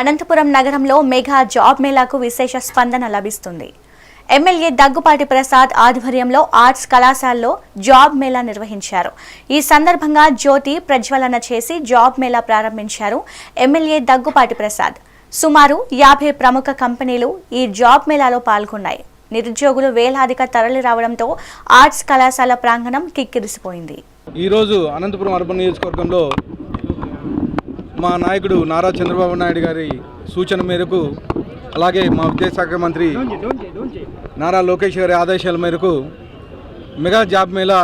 అనంతపురం నగరంలో mega job మేళాకు విశేష స్పందన లభిస్తుంది. ఎమ్మెల్యే దగ్గుపాటి ప్రసాద్ ఆధ్వర్యంలో ఆర్ట్స్ కళాశాలలో జాబ్ మేళా నిర్వహించారు. ఈ సందర్భంగా జ్యోతి ప్రజ్వలన చేసి జాబ్ మేళా ప్రారంభించారు ఎమ్మెల్యే దగ్గుపాటి ప్రసాద్. సుమారు యాభై ప్రముఖ కంపెనీలు ఈ జాబ్ మేళాలో పాల్గొన్నాయి. నిరుద్యోగులు వేలాదిగా తరలి రావడంతో ఆర్ట్స్ కళాశాల ప్రాంగణం కిక్కిరిసిపోయింది. ఈరోజు అనంతపురం అర్బన్ నియోజకవర్గంలో మా నాయకుడు నారా చంద్రబాబు నాయుడు గారి సూచన మేరకు అలాగే మా విద్యాశాఖ మంత్రి నారా లోకేష్ గారి ఆదేశాల మేరకు మెగా జాబ్ మేళా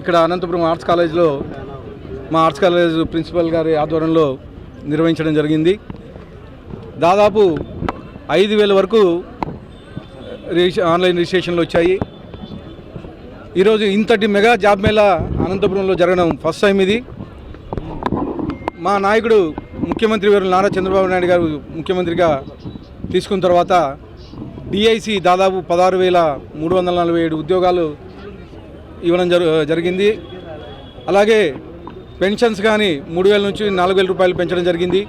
ఇక్కడ అనంతపురం ఆర్ట్స్ కాలేజ్లో మా ఆర్ట్స్ కాలేజ్ ప్రిన్సిపల్ గారి ఆధ్వర్యంలో నిర్వహించడం జరిగింది. దాదాపు ఐదు వేల వరకు ఆన్లైన్ రిజిస్ట్రేషన్లు వచ్చాయి. ఈరోజు ఇంతటి మెగా జాబ్ మేళా అనంతపురంలో జరగడం ఫస్ట్ టైం ఇది. మా నాయకుడు ముఖ్యమంత్రి గారు నారా చంద్రబాబు నాయుడు గారు ముఖ్యమంత్రిగా తీసుకున్న తర్వాత డిఐసి దాదాపు పదహారు వేల మూడు వందల నలభై ఏడు ఉద్యోగాలు ఇవ్వడం జరు జరిగింది. అలాగే పెన్షన్స్ కానీ మూడు వేల నుంచి నాలుగు వేల రూపాయలు పెంచడం జరిగింది.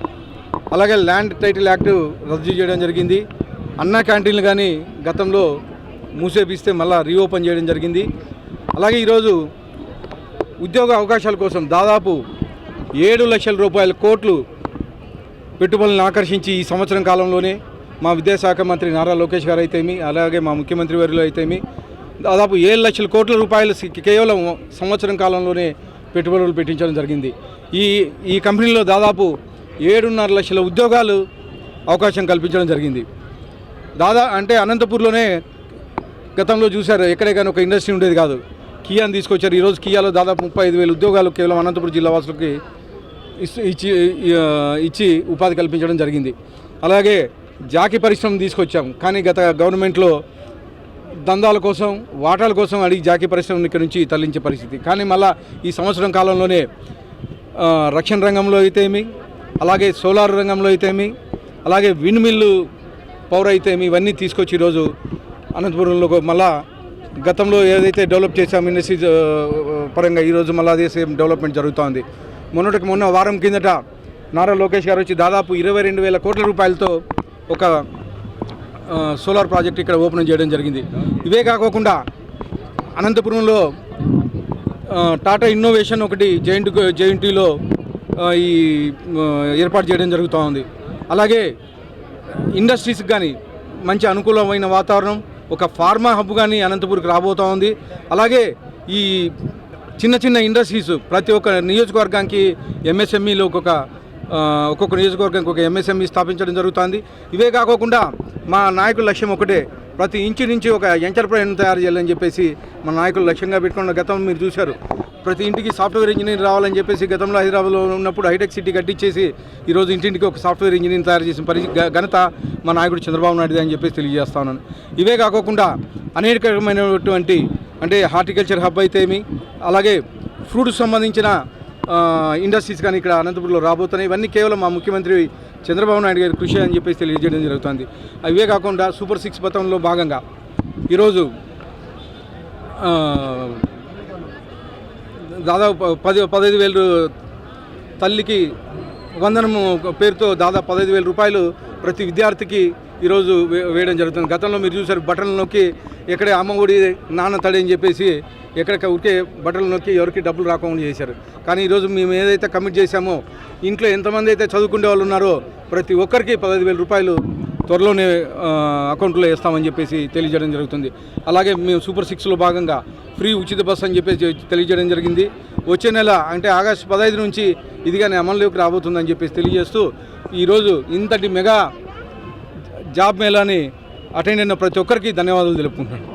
అలాగే ల్యాండ్ టైటిల్ యాక్ట్ రద్దు చేయడం జరిగింది. అన్న క్యాంటీన్లు కానీ గతంలో మూసేపిస్తే మళ్ళీ రీఓపెన్ చేయడం జరిగింది. అలాగే ఈరోజు ఉద్యోగ అవకాశాల కోసం దాదాపు ఏడు లక్షల రూపాయల కోట్లు పెట్టుబడులను ఆకర్షించి ఈ సంవత్సరం కాలంలోనే మా విద్యాశాఖ మంత్రి నారా లోకేష్ గారు అయితేమి అలాగే మా ముఖ్యమంత్రి వారిలో అయితేమి దాదాపు ఏడు లక్షల కోట్ల రూపాయలు కేవలం సంవత్సరం కాలంలోనే పెట్టుబడులు పెట్టించడం జరిగింది. ఈ ఈ కంపెనీలో దాదాపు ఏడున్నర లక్షల ఉద్యోగాలు అవకాశం కల్పించడం జరిగింది. దాదా అంటే అనంతపూర్లోనే గతంలో చూశారు ఎక్కడే కానీ ఒక ఇండస్ట్రీ ఉండేది కాదు. కియాని తీసుకొచ్చారు. ఈరోజు కియాలో దాదాపు ముప్పై ఐదు వేల ఉద్యోగాలు కేవలం అనంతపురం జిల్లా వాసులకి ఇచ్చి ఇచ్చి ఉపాధి కల్పించడం జరిగింది. అలాగే జాకి పరిశ్రమ తీసుకొచ్చాం. కానీ గత గవర్నమెంట్లో దందాల కోసం వాటాల కోసం అడిగి జాకి పరిశ్రమను ఇక్కడ నుంచి తరలించే పరిస్థితి. కానీ మళ్ళా ఈ సంవత్సరం కాలంలోనే రక్షణ రంగంలో అయితేమి అలాగే సోలార్ రంగంలో అయితేమి అలాగే విండ్ మిల్లు పవర్ అయితేమి ఇవన్నీ తీసుకొచ్చి ఈరోజు అనంతపురంలో మళ్ళా గతంలో ఏదైతే డెవలప్ చేసాం ఇండస్ట్రీస్ పరంగా ఈరోజు మళ్ళీ అదే సేమ్ డెవలప్మెంట్ జరుగుతోంది. మొన్నటికి మొన్న వారం కిందట నారా లోకేష్ గారు వచ్చి దాదాపు ఇరవై రెండు వేల కోట్ల రూపాయలతో ఒక సోలార్ ప్రాజెక్ట్ ఇక్కడ ఓపెన్ చేయడం జరిగింది. ఇవే కాకోకుండా అనంతపురంలో టాటా ఇన్నోవేషన్ ఒకటి జెయింట్ జెయింటీలో ఈ ఏర్పాటు చేయడం జరుగుతూ ఉంది. అలాగే ఇండస్ట్రీస్కి కానీ మంచి అనుకూలమైన వాతావరణం ఒక ఫార్మా హబ్ కానీ అనంతపూర్కి రాబోతూ ఉంది. అలాగే ఈ చిన్న చిన్న ఇండస్ట్రీస్ ప్రతి ఒక్క నియోజకవర్గానికి ఎంఎస్ఎంఈలో ఒక్కొక్క ఒక్కొక్క నియోజకవర్గానికి ఒక ఎంఎస్ఎంఈ స్థాపించడం జరుగుతుంది. ఇవే కాకోకుండా మా నాయకుల లక్ష్యం ఒకటే ప్రతి ఇంచు నుంచి ఒక ఎంటర్ప్రైజ్ తయారు చేయాలని చెప్పేసి మా నాయకులు లక్ష్యంగా పెట్టుకున్న గతంలో మీరు చూశారు. ప్రతి ఇంటికి సాఫ్ట్వేర్ ఇంజనీర్ రావాలని చెప్పేసి గతంలో హైదరాబాద్లో ఉన్నప్పుడు హైటెక్ సిటీ కట్టించేసి ఈరోజు ఇంటింటికి ఒక సాఫ్ట్వేర్ ఇంజనీర్ తయారు చేసిన పరి ఘనత మా నాయకుడు చంద్రబాబు నాయుడు అని చెప్పేసి తెలియజేస్తా ఇవే కాకోకుండా అనేకమైనటువంటి అంటే హార్టికల్చర్ హబ్ అయితేమి అలాగే ఫ్రూట్ సంబంధించిన ఇండస్ట్రీస్ కానీ ఇక్కడ అనంతపురంలో రాబోతున్నాయి. ఇవన్నీ కేవలం మా ముఖ్యమంత్రి చంద్రబాబు నాయుడు గారి కృషి అని చెప్పేసి తెలియజేయడం జరుగుతుంది. అవే కాకుండా సూపర్ సిక్స్ పథకంలో భాగంగా ఈరోజు దాదాపు పది పదహైదు వేలు తల్లికి వందనము పేరుతో దాదాపు పదహైదు వేల రూపాయలు ప్రతి విద్యార్థికి ఈరోజు వే- వేయడం జరుగుతుంది. గతంలో మీరు చూసారు బట్టలు నొక్కి ఎక్కడే అమ్మ ఒడి నాన్న తడి అని చెప్పేసి ఎక్కడ ఉరికే బట్టలు నొక్కి ఎవరికి డబ్బులు రాకుండా చేశారు. కానీ ఈరోజు మేము ఏదైతే కమిట్ చేశామో ఇంట్లో ఎంతమంది అయితే చదువుకునే వాళ్ళు ఉన్నారో ప్రతి ఒక్కరికి పదహైదు వేల రూపాయలు త్వరలోనే అకౌంట్లో వేస్తామని చెప్పేసి తెలియజేయడం జరుగుతుంది. అలాగే మేము సూపర్ సిక్స్లో భాగంగా ఫ్రీ ఉచిత బస్సు అని చెప్పేసి తెలియజేయడం జరిగింది. వచ్చే నెల అంటే ఆగస్టు పదహైదు నుంచి ఇదిగానే అమల్లోకి రాబోతుందని చెప్పేసి తెలియజేస్తూ ఈరోజు ఇంతటి మెగా జాబ్ మేళాని అటెండ్ అయిన ప్రతి ఒక్కరికి ధన్యవాదాలు తెలుపుకుంటున్నాను.